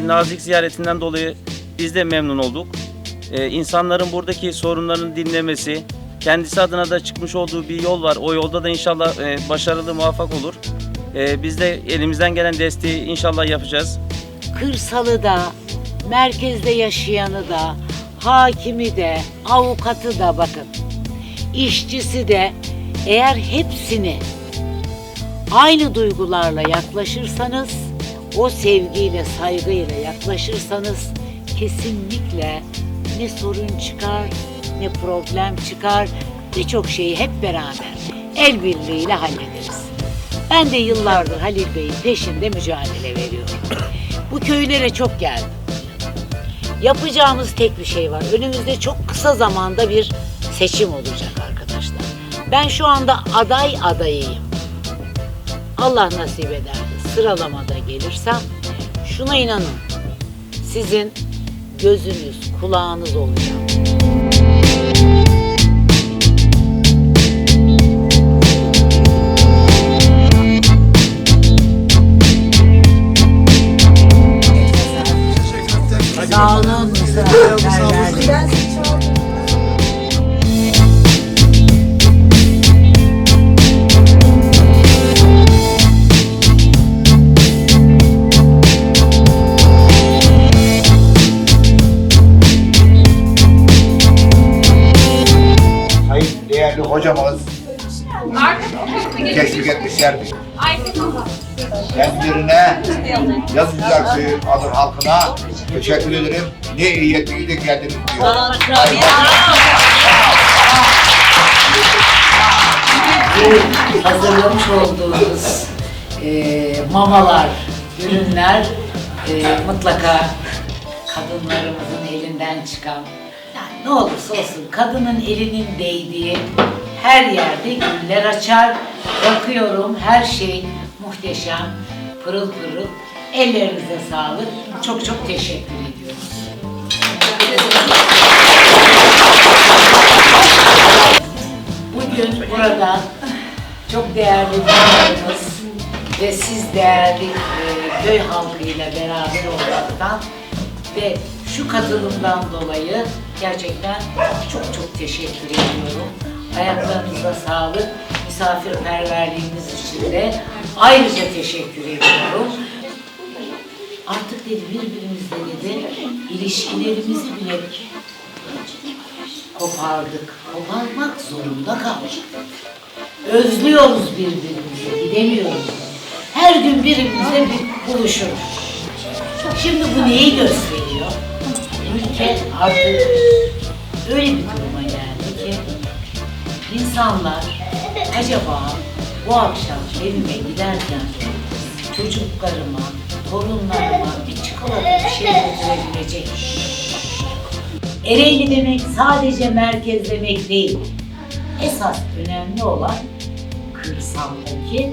nazik ziyaretinden dolayı biz de memnun olduk. Ee, insanların buradaki sorunlarını dinlemesi, kendisi adına da çıkmış olduğu bir yol var. O yolda da inşallah e, başarılı, muvaffak olur. Ee, biz de elimizden gelen desteği inşallah yapacağız. kırsalı da, merkezde yaşayanı da, hakimi de, avukatı da bakın. işçisi de eğer hepsini aynı duygularla yaklaşırsanız, o sevgiyle, saygıyla yaklaşırsanız kesinlikle ne sorun çıkar, ne problem çıkar, birçok şeyi hep beraber el birliğiyle hallederiz. Ben de yıllardır Halil Bey'in peşinde mücadele veriyorum. Bu köylere çok geldim. Yapacağımız tek bir şey var. Önümüzde çok kısa zamanda bir seçim olacak arkadaşlar. Ben şu anda aday adayıyım. Allah nasip eder de sıralamada gelirsem şuna inanın. Sizin gözünüz, kulağınız olacağım. Hocamız teşvik etmişlerdir. Kendilerine Yazı Güzel Köyü adı halkına teşekkür ederim. Ne iyi ettiniz de geldiniz diyor. Hazırlamış olduğunuz e, mamalar, ürünler e, mutlaka kadınlarımızın elinden çıkan yani ne olursa olsun kadının elinin değdiği her yerde güller açar. Bakıyorum her şey muhteşem, pırıl pırıl. Ellerinize sağlık. Çok çok teşekkür ediyoruz. Bugün burada çok değerli dostlarımız ve siz değerli e, köy halkıyla beraber olmaktan ve şu katılımdan dolayı gerçekten çok çok teşekkür ediyorum. Ayaklarınıza sağlık, misafirperverliğiniz için de ayrıca teşekkür ediyorum. Artık dedi birbirimizle dedi ilişkilerimizi bile kopardık. Koparmak zorunda kaldık. Özlüyoruz birbirimizi, gidemiyoruz. Her gün birimizle bir buluşuruz. Şimdi bu neyi gösteriyor? Ülke artık öyle bir insanlar acaba bu akşam evime giderken çocuklarıma, torunlarıma bir çikolata bir şey götürebilecek Ereğli demek sadece merkez demek değil. Esas önemli olan kırsaldaki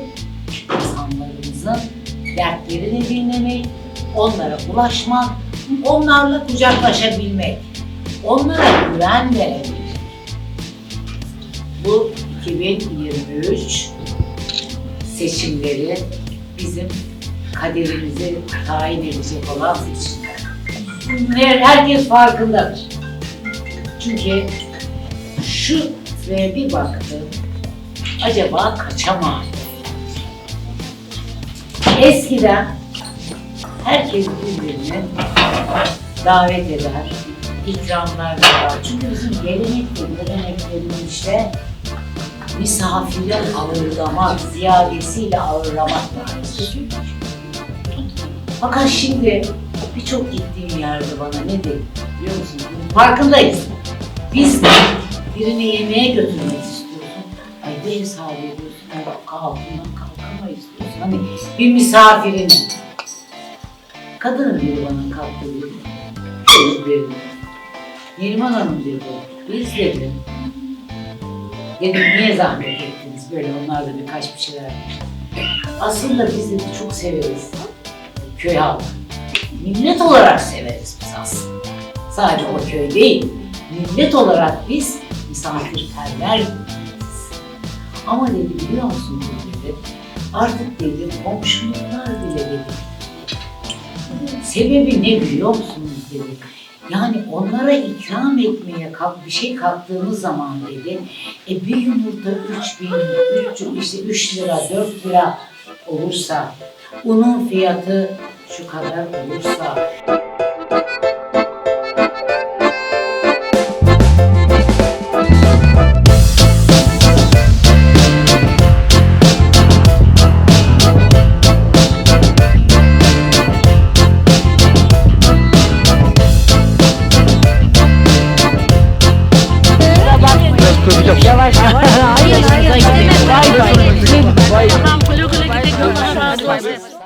insanlarımızın dertlerini dinlemek, onlara ulaşmak, onlarla kucaklaşabilmek, onlara güven verebilmek. Bu 2023 seçimleri bizim kaderimizi tayin edecek olan seçimler. Her- Herkes farkındadır. Çünkü şu ve bir baktım, acaba kaça mal? Eskiden herkes birbirini davet eder, ikramlar yapar. Çünkü bizim gelenekte, geleneklerimizde misafiri ağırlamak, ziyadesiyle ağırlamak vardır. Fakat şimdi birçok gittiğim yerde bana ne dedi biliyor musun? Farkındayız. Biz de birini yemeğe götürmek istiyorsun. Ay ne hesap ediyorsun? Ay altından kalkamayız diyorsun. Hani bir misafirini. Kadının biri bana kalktı. Çocuk dedi. Neriman Hanım dedi. Biz dedi. Dedim niye zahmet ettiniz? Böyle onlar da birkaç bir şeyler. Aslında biz dedi çok severiz köy halkı. Millet olarak severiz biz aslında. Sadece o köy değil. Millet olarak biz misafirperver. Ama dedi biliyor musun dedi. Artık dedi komşuluklar bile dedi. Sebebi ne biliyor musunuz dedi. Yani onlara ikram etmeye kalk, bir şey kalktığımız zaman dedi. E bir yumurta 3 bin, üç, işte 3 lira, 4 lira olursa, unun fiyatı şu kadar olursa, Yavaş yavaş. Hayır hayır. Hayır hayır. Bay bay. Tamam kulu kulu gidelim.